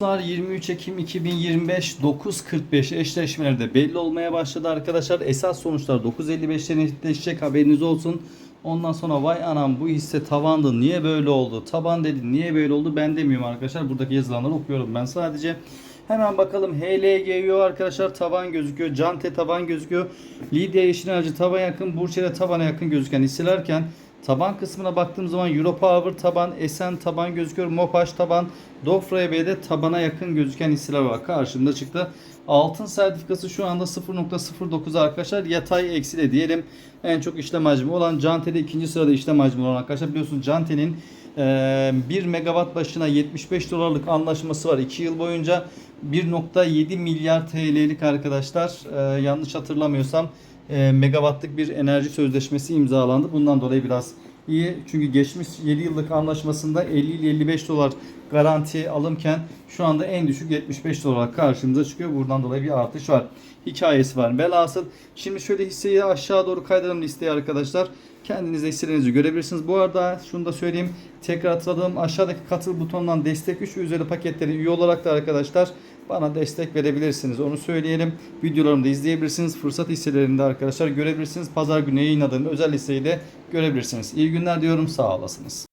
Dostlar 23 Ekim 2025 9.45 eşleşmeleri de belli olmaya başladı arkadaşlar. Esas sonuçlar 9.55'te netleşecek haberiniz olsun. Ondan sonra vay anam bu hisse tavandı niye böyle oldu? Taban dedi niye böyle oldu? Ben demiyorum arkadaşlar. Buradaki yazılanları okuyorum ben sadece. Hemen bakalım HLGU arkadaşlar tavan gözüküyor. Cante tavan gözüküyor. Lidya Yeşil Enerji tavan yakın. Burçeli tabana yakın gözüken hisselerken Taban kısmına baktığım zaman Europower taban, Esen taban gözüküyor. Mopaş taban, Dofra B'de tabana yakın gözüken hisseler var. Karşımda çıktı. Altın sertifikası şu anda 0.09 arkadaşlar. Yatay eksi de diyelim. En çok işlem hacmi olan Cante'de ikinci sırada işlem hacmi olan arkadaşlar. Biliyorsunuz Cante'nin 1 megawatt başına 75 dolarlık anlaşması var. 2 yıl boyunca 1.7 milyar TL'lik arkadaşlar. Yanlış hatırlamıyorsam e, megawattlık bir enerji sözleşmesi imzalandı. Bundan dolayı biraz iyi. Çünkü geçmiş 7 yıllık anlaşmasında 50 ile 55 dolar garanti alımken şu anda en düşük 75 dolar karşımıza çıkıyor. Buradan dolayı bir artış var. Hikayesi var. Velhasıl şimdi şöyle hisseyi aşağı doğru kaydıralım listeye arkadaşlar. Kendiniz hisselerinizi görebilirsiniz. Bu arada şunu da söyleyeyim. Tekrar hatırladım. Aşağıdaki katıl butonundan destek 3 ve üzeri paketleri üye olarak da arkadaşlar bana destek verebilirsiniz. Onu söyleyelim. Videolarımı da izleyebilirsiniz. Fırsat hisselerinde arkadaşlar görebilirsiniz. Pazar günü yayınladığım özel listeyi de görebilirsiniz. İyi günler diyorum. Sağ olasınız.